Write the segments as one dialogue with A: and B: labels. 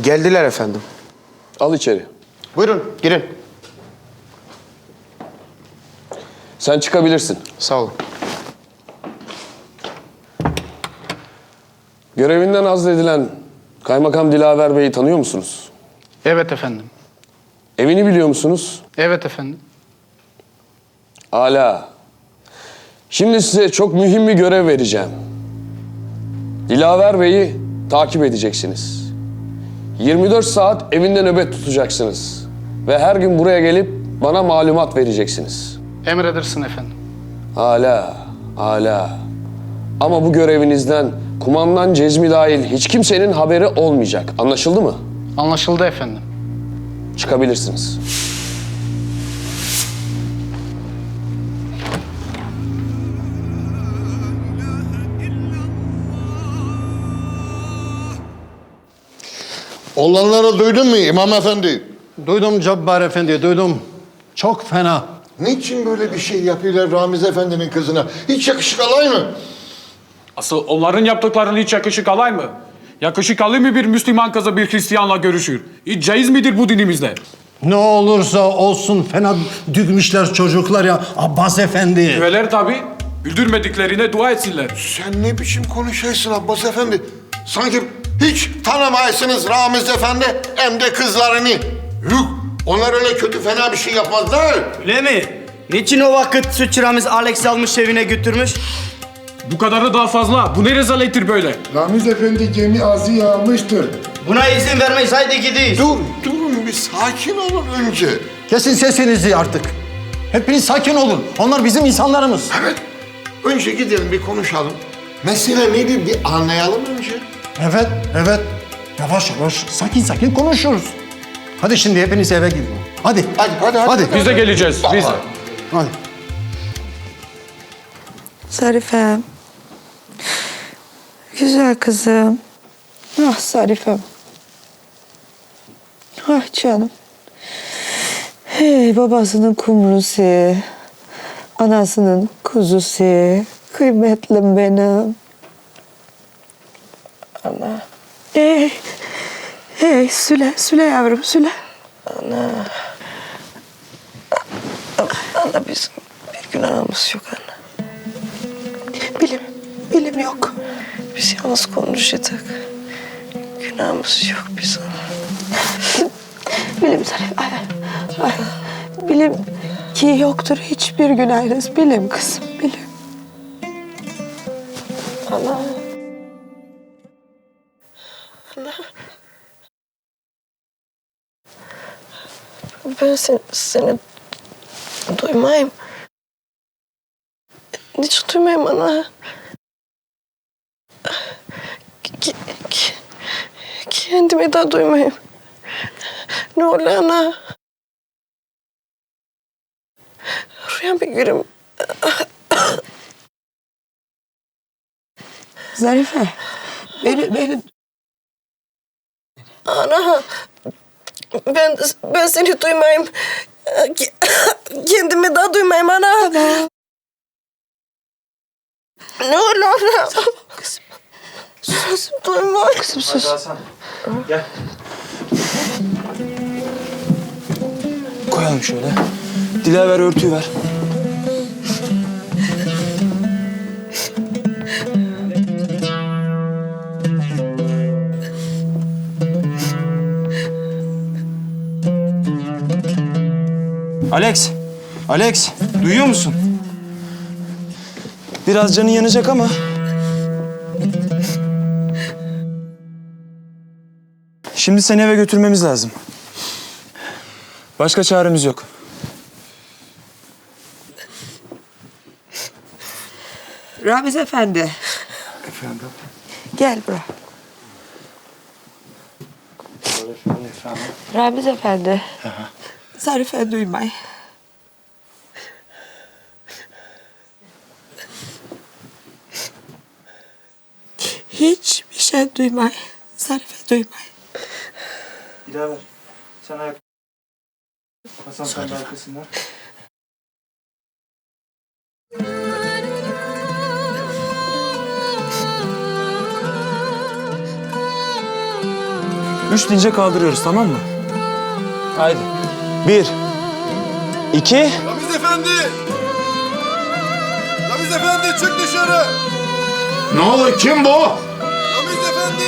A: Geldiler efendim.
B: Al içeri.
A: Buyurun girin.
B: Sen çıkabilirsin.
A: Sağ olun.
B: Görevinden azledilen Kaymakam Dilaver Bey'i tanıyor musunuz?
C: Evet efendim.
B: Evini biliyor musunuz?
C: Evet efendim.
B: Ala. Şimdi size çok mühim bir görev vereceğim. Dilaver Bey'i takip edeceksiniz. 24 saat evinde nöbet tutacaksınız. Ve her gün buraya gelip bana malumat vereceksiniz.
C: Emredersin efendim.
B: Hala, hala. Ama bu görevinizden kumandan Cezmi dahil hiç kimsenin haberi olmayacak. Anlaşıldı mı?
C: Anlaşıldı efendim.
B: Çıkabilirsiniz.
D: Olanları duydun mu İmam Efendi?
E: Duydum Cabbar Efendi, duydum. Çok fena.
D: Niçin böyle bir şey yapıyorlar Ramiz Efendi'nin kızına? Hiç yakışık alay mı?
F: Asıl onların yaptıklarını hiç yakışık alay mı? Yakışık alır mı bir Müslüman kızı bir Hristiyanla görüşür? Hiç caiz midir bu dinimizde?
E: Ne olursa olsun fena düğmüşler çocuklar ya. Abbas Efendi.
F: Üveler tabi. Güldürmediklerine dua etsinler.
D: Sen ne biçim konuşuyorsun Abbas Efendi? Sanki hiç tanımayasınız Ramiz Efendi hem de kızlarını. Yuh! Onlar öyle kötü fena bir şey yapmazlar.
G: Öyle mi? Niçin o vakit sütçüramız Alex almış evine götürmüş?
F: Bu kadarı daha fazla. Bu ne rezalettir böyle?
H: Ramiz Efendi gemi ağzı yağmıştır.
G: Buna izin vermeyiz haydi gideyiz.
D: Dur, durun bir sakin olun önce.
E: Kesin sesinizi artık. Hepiniz sakin olun. Onlar bizim insanlarımız.
D: Evet, önce gidelim bir konuşalım. Mesele nedir bir anlayalım önce.
E: Evet, evet. Yavaş yavaş, sakin sakin konuşuyoruz. Hadi şimdi hepiniz eve gidin. Hadi.
D: Hadi, hadi, hadi.
E: Hadi.
F: Biz de geleceğiz. Biz de.
E: Hadi.
I: Zarifem. Güzel kızım. Ah Zarifem. Ah canım. Hey babasının kumrusu. Anasının kuzusu. Kıymetlim benim. Ana. Hey. Hey Süle, Süle yavrum Süle. Ana. Ana bizim bir günahımız yok ana. Bilim, bilim yok. Biz yalnız konuşacak. Günahımız yok bizim. Bilim Zarif, ay, ay. Bilim ki yoktur hiçbir günahınız. Bilim kızım, bilim. Ana. Ben seni, seni duymayayım. Hiç duymayayım ana. Ki, kendimi daha duymayayım. Ne oluyor ana? Rüya bir görüm. Zarife, beni, beni... Ana, ben, ben seni duymayayım. Kendimi daha duymayayım ana. Ne oluyor ana? Kızım. Sus, duyma. Kızım sus.
J: Koyalım şöyle. Dilaver örtüyü ver. Alex, Alex, duyuyor musun? Biraz canın yanacak ama. Şimdi seni eve götürmemiz lazım. Başka çaremiz yok.
I: Ramiz Efendi. Efendim? Gel bura. Ramiz Efendi. Zarife duymay. Hiçbir şey duymay. Zarife duymay.
J: Dilaver, sen ayak... Hasan sen de arkasından. Üç deyince kaldırıyoruz tamam mı? Haydi. Bir. iki.
K: Ramiz Efendi! Ramiz Efendi çık dışarı! Ne oluyor? Kim bu? Ramiz Efendi!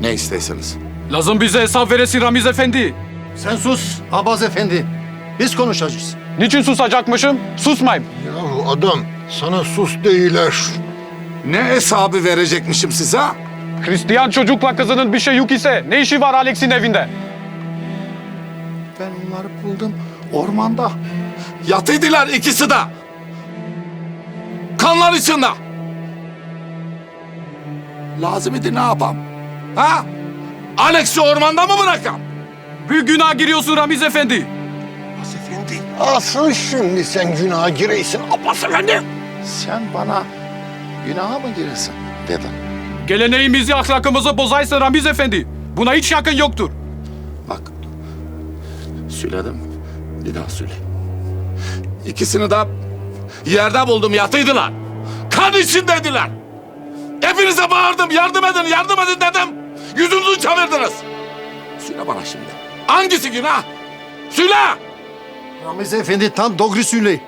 K: Ne isteyseniz.
F: Lazım bize hesap veresin Ramiz Efendi.
E: Sen sus Abbas Efendi. Biz konuşacağız.
F: Niçin susacakmışım? Susmayayım.
K: Yahu adam sana sus değiller. Ne hesabı verecekmişim size?
F: Hristiyan çocukla kızının bir şey yok ise ne işi var Alex'in evinde?
K: Ben onları buldum ormanda. Yatıydılar ikisi de. Kanlar içinde. Lazım idi ne yapam? Ha? Alex'i ormanda mı bırakam?
F: Büyük günah giriyorsun Ramiz Efendi.
K: Abbas Efendi. Asıl şimdi sen günaha gireysin Abbas Efendi. Sen bana günaha mı giresin dedim.
F: Geleneğimizi, ahlakımızı bozaysın Ramiz Efendi. Buna hiç yakın yoktur.
K: Bak. Söyledim. Bir daha söyle. İkisini de yerde buldum yatıydılar. Kan içindeydiler. Hepinize bağırdım yardım edin yardım edin dedim. Yüzünüzü çevirdiniz. Söyle bana şimdi. Hangisi günah? Söyle.
E: Ramiz Efendi tam doğru söyle.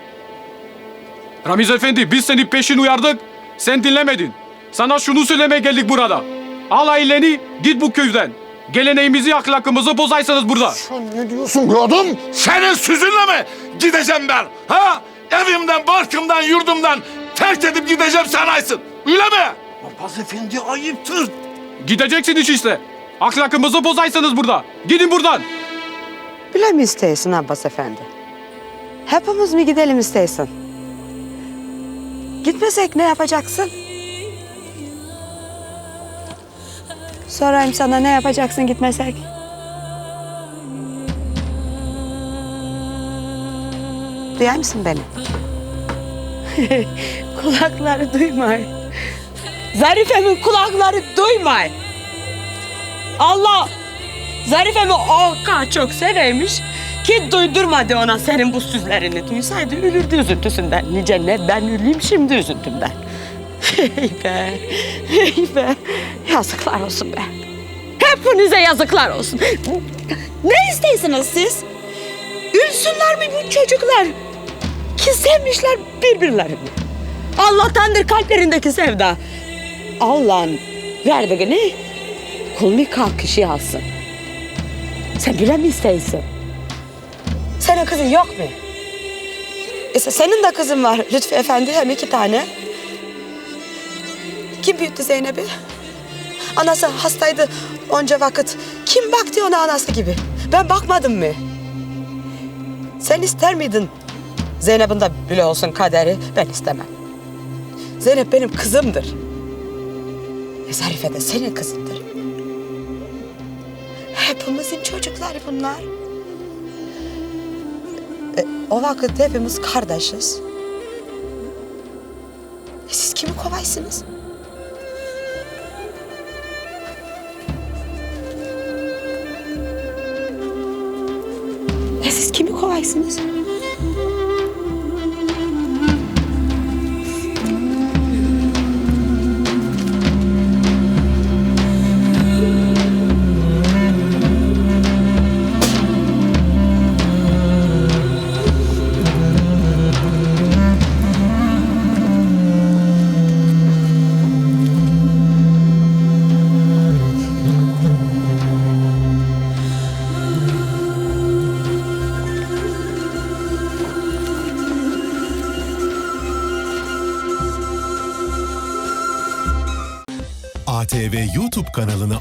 F: Ramiz Efendi biz seni peşin uyardık. Sen dinlemedin. Sana şunu söylemeye geldik burada. Al aileni git bu köyden. Geleneğimizi, ahlakımızı bozaysanız burada.
K: Sen ne diyorsun be adam? Senin sözünle mi gideceğim ben? Ha? Evimden, barkımdan, yurdumdan terk edip gideceğim sanaysın. Öyle mi? Abbas Efendi ayıptır.
F: Gideceksin iş işte. Ahlakımızı bozaysanız burada. Gidin buradan.
L: Bile mi isteyesin Abbas Efendi? Hepimiz mi gidelim isteyesin? Gitmesek ne yapacaksın? Sorayım sana ne yapacaksın gitmesek? Duyar mısın beni? kulakları duymay. Zarife'min kulakları duymay. Allah Zarife'mi o kadar çok severmiş ki duydurmadı ona senin bu sözlerini. Duysaydı ölürdü üzüntüsünden. Nice ne ben öleyim şimdi üzüntümden. Hey be, hey be. Yazıklar olsun be. Hepinize yazıklar olsun. Ne isteysiniz siz? Ülsünler mi bu çocuklar? Ki sevmişler birbirlerini. Allah'tandır kalplerindeki sevda. Allah'ın verdiğini kulunu kalkışı alsın. Sen bile mi isteyorsun? Senin kızın yok mu? E, senin de kızın var Lütfü Efendi hem iki tane. Kim büyüttü Zeynep'i? Anası hastaydı onca vakit. Kim baktı ona anası gibi? Ben bakmadım mı? Sen ister miydin? Zeynep'in de bile olsun kaderi ben istemem. Zeynep benim kızımdır. E, Zarife de senin kızındır. Hepimizin çocukları bunlar. E, o vakit hepimiz kardeşiz. E, siz kimi kovaysınız? E, siz kimi kovaysınız?